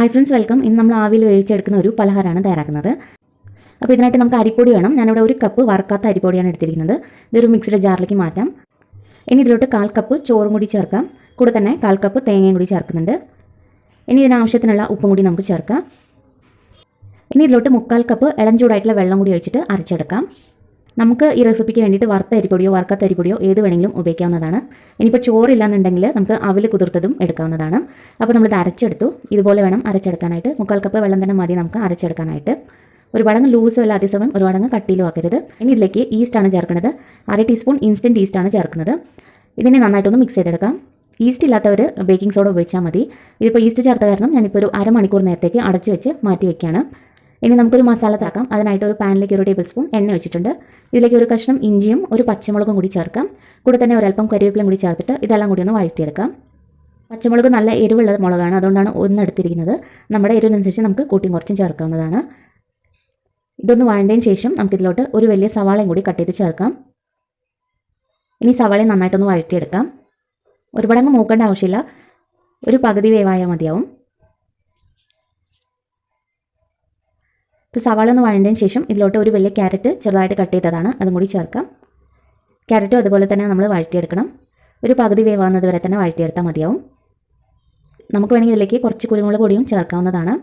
Hi friends welcome ഇന്ന് നമ്മൾ ആവിയിൽ വേവിച്ചെടുക്കുന്ന ഒരു പലഹാരമാണ് തയ്യാറാക്കുന്നത്. അപ്പോൾ ഇതിനായിട്ട് നമുക്ക് അരിപ്പൊടി വേണം. ഞാനിവിടെ ഒരു കപ്പ് വറുക്കാത്ത അരിപ്പൊടിയാണ് എടുത്തിരിക്കുന്നത്. ഇതൊരു മിക്സിയുടെ ജാറിലേക്ക് മാറ്റാം. ഇനി ഇതിലോട്ട് കാൽ കപ്പ് ചോറും കൂടി ചേർക്കാം. കൂടെ തന്നെ കാൽ കപ്പ് തേങ്ങയും കൂടി ചേർക്കുന്നുണ്ട്. ഇനി ഇതിനാവശ്യത്തിനുള്ള ഉപ്പും കൂടി നമുക്ക് ചേർക്കാം. ഇനി ഇതിലോട്ട് മുക്കാൽ കപ്പ് ഇളം ചൂടായിട്ടുള്ള വെള്ളം കൂടി ഒഴിച്ചിട്ട് അരച്ചെടുക്കാം. നമുക്ക് ഈ റെസിപ്പിക്ക് വേണ്ടിയിട്ട് വറുത്ത അരിപ്പൊടിയോ വറുക്കാത്ത അരിപ്പൊടിയോ ഏത് വേണമെങ്കിലും ഉപയോഗിക്കാവുന്നതാണ്. ഇനിയിപ്പോൾ ചോറില്ലാന്നുണ്ടെങ്കിൽ നമുക്ക് അവിൽ കുതിർത്തതും എടുക്കാവുന്നതാണ്. അപ്പോൾ നമ്മളിത് അരച്ചെടുത്തു. ഇതുപോലെ വേണം അരച്ചെടുക്കാനായിട്ട്. മുക്കാൽ കപ്പ് വെള്ളം തന്നെ മതി നമുക്ക് അരച്ചെടുക്കാനായിട്ട്. ഒരുപാടങ്ങ് ലൂസ് അല്ല അതേസമയം ഒരുപാടങ്ങ് കട്ടിയിലും ആക്കരുത്. ഇനി ഇതിലേക്ക് ഈസ്റ്റാണ് ചേർക്കുന്നത്. അര ടീസ്പൂൺ ഇൻസ്റ്റന്റ് ഈസ്റ്റാണ് ചേർക്കുന്നത്. ഇതിനെ നന്നായിട്ടൊന്ന് മിക്സ് ചെയ്തെടുക്കാം. ഈസ്റ്റ് ഇല്ലാത്തവർ ബേക്കിംഗ് സോഡ ഉപയോഗിച്ചാൽ മതി. ഇതിപ്പോൾ ഈസ്റ്റ് ചേർത്ത കാരണം ഞാനിപ്പോൾ ഒരു അരമണിക്കൂർ നേരത്തേക്ക് അടച്ചു വെച്ച് മാറ്റി വെക്കുകയാണ്. ഇനി നമുക്കൊരു മസാല താക്കാം. അതിനായിട്ട് ഒരു പാനിലേക്ക് ഒരു ടേബിൾ സ്പൂൺ എണ്ണ വെച്ചിട്ടുണ്ട് ഇതിലേക്ക് ഒരു കഷ്ണം ഇഞ്ചിയും ഒരു പച്ചമുളകും കൂടി ചേർക്കാം. കൂടെ തന്നെ ഒരല്പം കരിവേപ്പിലയും കൂടി ചേർത്തിട്ട് ഇതെല്ലാം കൂടി ഒന്ന് വഴറ്റിയെടുക്കാം. പച്ചമുളക് നല്ല എരിവുള്ള മുളകാണ്. അതുകൊണ്ടാണ് ഒന്ന് എടുത്തിരിക്കുന്നത്. നമ്മുടെ എരിവിനനുസരിച്ച് നമുക്ക് കൂട്ടിയും കുറച്ചും ചേർക്കാവുന്നതാണ്. ഇതൊന്ന് വഴണ്ടതിന് ശേഷം നമുക്കിതിലോട്ട് ഒരു വലിയ സവാളയും കൂടി കട്ട് ചെയ്ത് ചേർക്കാം. ഇനി സവാളയും നന്നായിട്ടൊന്ന് വഴറ്റിയെടുക്കാം. ഒരുപാടങ്ങ് മൂക്കേണ്ട ആവശ്യമില്ല. ഒരു പകുതി വേവായാൽ മതിയാവും. ഇപ്പോൾ സവാള ഒന്ന് വഴണ്ടതിന് ശേഷം ഇതിലോട്ട് ഒരു വലിയ ക്യാരറ്റ് ചെറുതായിട്ട് കട്ട് ചെയ്തതാണ്. അതും കൂടി ചേർക്കാം. ക്യാരറ്റും അതുപോലെ തന്നെ നമ്മൾ വഴറ്റിയെടുക്കണം. ഒരു പകുതി വേവാകുന്നത് വരെ തന്നെ വഴറ്റിയെടുത്താൽ മതിയാവും. നമുക്ക് വേണമെങ്കിൽ ഇതിലേക്ക് കുറച്ച് കുരുമുളക് പൊടിയും ചേർക്കാവുന്നതാണ്.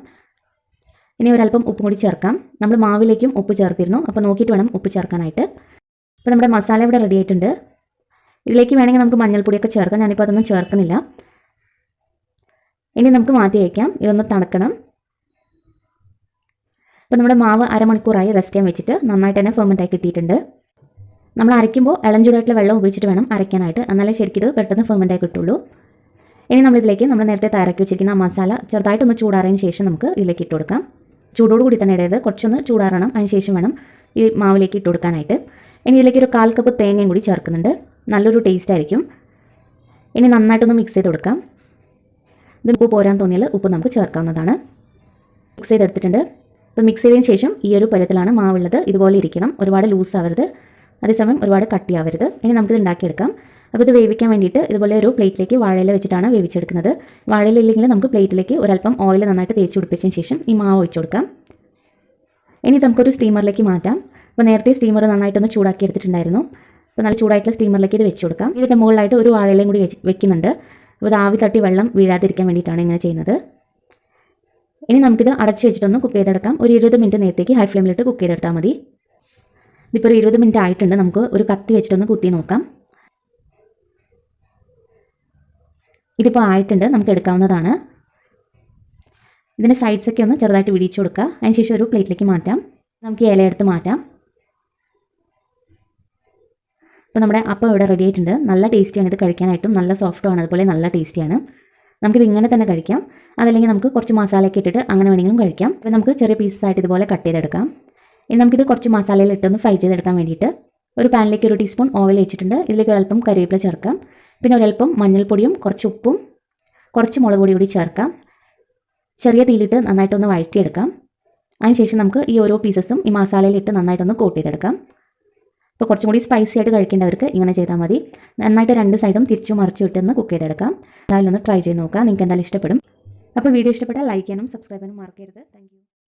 ഇനി ഒരല്പം ഉപ്പും കൂടി ചേർക്കാം. നമ്മൾ മാവിലേക്കും ഉപ്പ് ചേർത്തിരുന്നു. അപ്പോൾ നോക്കിയിട്ട് വേണം ഉപ്പ് ചേർക്കാനായിട്ട്. അപ്പോൾ നമ്മുടെ മസാല ഇവിടെ റെഡി ആയിട്ടുണ്ട്. ഇതിലേക്ക് വേണമെങ്കിൽ നമുക്ക് മഞ്ഞൾപ്പൊടിയൊക്കെ ചേർക്കാം. ഞാനിപ്പോൾ അതൊന്നും ചേർക്കുന്നില്ല. ഇനി നമുക്ക് മാറ്റി വയ്ക്കാം ഇതൊന്ന് തണുക്കണം. അപ്പോൾ നമ്മുടെ മാവ് അരമണിക്കൂറായി റെസ്റ്റ് ചെയ്യാൻ വെച്ചിട്ട് നന്നായിട്ട് തന്നെ ഫെർമെന്റ് ആയി കിട്ടിയിട്ടുണ്ട്. നമ്മൾ അരയ്ക്കുമ്പോൾ ഇളം ചൂടായിട്ടുള്ള വെള്ളം ഉപയോഗിച്ചിട്ട് വേണം അരയ്ക്കാനായിട്ട്. എന്നാലേ ശരിക്കും ഇത് പെട്ടെന്ന് ഫെർമെന്റ് ആയി കിട്ടുള്ളൂ. ഇനി നമ്മളിതിലേക്ക് നമ്മൾ നേരത്തെ തയ്യാറാക്കി വെച്ചിരിക്കുന്ന ആ മസാല ചെറുതായിട്ടൊന്ന് ചൂടാറിയതിന് ശേഷം നമുക്ക് ഇതിലേക്ക് ഇട്ട് കൊടുക്കാം. ചൂടോടുകൂടി തന്നെ ഇടയത് കുറച്ചൊന്ന് ചൂടാറണം. അതിന് ശേഷം വേണം ഈ മാവിലേക്ക് ഇട്ട് കൊടുക്കാനായിട്ട്. ഇനി ഇതിലേക്ക് ഒരു കാൽ കപ്പ് തേങ്ങയും കൂടി ചേർക്കുന്നുണ്ട്. നല്ലൊരു ടേസ്റ്റ് ആയിരിക്കും. ഇനി നന്നായിട്ടൊന്ന് മിക്സ് ചെയ്ത് കൊടുക്കാം. ഇത് ഉപ്പ് പോരാൻ തോന്നിയാൽ ഉപ്പ് നമുക്ക് ചേർക്കാവുന്നതാണ്. മിക്സ് ചെയ്തെടുത്തിട്ടുണ്ട്. അപ്പോൾ മിക്സ് ചെയ്തതിന് ശേഷം ഈ ഒരു പരുവത്തിലാണ് മാവുള്ളത്. ഇതുപോലെ ഇരിക്കണം. ഒരുപാട് ലൂസ് ആവരുത്. അതേസമയം ഒരുപാട് കട്ടിയാവരുത്. ഇനി നമുക്കിത് ഉണ്ടാക്കിയെടുക്കാം. അപ്പോൾ ഇത് വേവിക്കാൻ വേണ്ടിയിട്ട് ഇതുപോലെ ഒരു പ്ലേറ്റിലേക്ക് വാഴയില വെച്ചിട്ടാണ് വേവിച്ചെടുക്കുന്നത്. വാഴയില ഇല്ലെങ്കിൽ നമുക്ക് പ്ലേറ്റിലേക്ക് ഒരല്പം ഓയിൽ നന്നായിട്ട് തേച്ച് പിടിപ്പിച്ചതിന് ശേഷം ഈ മാവ് ഒഴിച്ചു കൊടുക്കാം. ഇനി നമുക്കൊരു സ്റ്റീമറിലേക്ക് മാറ്റാം. അപ്പോൾ നേരത്തെ സ്റ്റീമർ നന്നായിട്ടൊന്ന് ചൂടാക്കി എടുത്തിട്ടുണ്ടായിരുന്നു. അപ്പോൾ നല്ല ചൂടായിട്ടുള്ള സ്റ്റീമറിലേക്ക് ഇത് വെച്ച് കൊടുക്കാം. ഇതിന്റെ മുകളിലായിട്ട് ഒരു വാഴയിലയും കൂടി വെക്കുന്നുണ്ട്. അപ്പോൾ ഇത് ആവി തട്ടി വെള്ളം വീഴാതിരിക്കാൻ വേണ്ടിയിട്ടാണ് ഇങ്ങനെ ചെയ്യുന്നത്. ഇനി നമുക്കിത് അടച്ചു വെച്ചിട്ടൊന്ന് കുക്ക് ചെയ്തെടുക്കാം. ഒരു ഇരുപത് മിനിറ്റ് നേരത്തേക്ക് ഹൈ ഫ്ലെയിമിലിട്ട് കുക്ക് ചെയ്തെടുത്താൽ മതി. ഇതിപ്പോൾ ഒരു ഇരുപത് മിനിറ്റ് ആയിട്ടുണ്ട്. നമുക്ക് ഒരു കത്തി വെച്ചിട്ടൊന്ന് കുത്തി നോക്കാം. ഇതിപ്പോൾ ആയിട്ടുണ്ട്. നമുക്ക് എടുക്കാവുന്നതാണ്. ഇതിന്റെ സൈഡ്സൊക്കെ ഒന്ന് ചെറുതായിട്ട് വിടിച്ചു കൊടുക്കുക. അതിനുശേഷം ഒരു പ്ലേറ്റിലേക്ക് മാറ്റാം. നമുക്ക് ഇല എടുത്ത് മാറ്റാം. അപ്പോൾ നമ്മുടെ അപ്പം ഇവിടെ റെഡി ആയിട്ടുണ്ട്. നല്ല ടേസ്റ്റിയാണ് ഇത് കഴിക്കാനായിട്ടും നല്ല സോഫ്റ്റുമാണ് അതുപോലെ നല്ല ടേസ്റ്റിയാണ് നമുക്കിത് ഇങ്ങനെ തന്നെ കഴിക്കാം. അതല്ലെങ്കിൽ നമുക്ക് കുറച്ച് മസാലയൊക്കെ ഇട്ടിട്ട് അങ്ങനെ വേണമെങ്കിലും കഴിക്കാം. അപ്പോൾ നമുക്ക് ചെറിയ പീസസ് ആയിട്ട് ഇതുപോലെ കട്ട് ചെയ്തെടുക്കാം. ഇനി നമുക്കിത് കുറച്ച് മസാലയിൽ ഇട്ടൊന്ന് ഫ്രൈ ചെയ്തെടുക്കാൻ വേണ്ടിയിട്ട് ഒരു പാനിലേക്ക് ഒരു ടീസ്പൂൺ ഓയിൽ വെച്ചിട്ടുണ്ട് ഇതിലേക്ക് ഒരൽപ്പം കറിവേപ്പില ചേർക്കാം. പിന്നെ ഒരൽപ്പം മഞ്ഞൾപ്പൊടിയും കുറച്ച് ഉപ്പും കുറച്ച് മുളക് പൊടി കൂടി ചേർക്കാം. ചെറിയ തീയിലിട്ട് നന്നായിട്ടൊന്ന് വഴറ്റിയെടുക്കാം. അതിനുശേഷം നമുക്ക് ഈ ഓരോ പീസസും ഈ മസാലയിലിട്ട് നന്നായിട്ടൊന്ന് കോട്ട് ചെയ്തെടുക്കാം. അപ്പോൾ കുറച്ചും കൂടി സ്പൈസി ആയിട്ട് കഴിക്കേണ്ടവർക്ക് ഇങ്ങനെ ചെയ്താൽ മതി. നന്നായിട്ട് രണ്ട് സൈഡും തിരിച്ചു മറിച്ച് വിട്ടൊന്ന് കുക്ക് ചെയ്തെടുക്കാം. എന്തായാലും ഒന്ന് ട്രൈ ചെയ്ത് നോക്കാം. നിങ്ങൾക്ക് എന്തായാലും ഇഷ്ടപ്പെടും. അപ്പോൾ വീഡിയോ ഇഷ്ടപ്പെട്ടാൽ ലൈക്ക് ചെയ്യാനും സബ്സ്ക്രൈബ് ചെയ്യാനും മറക്കരുത്. താങ്ക്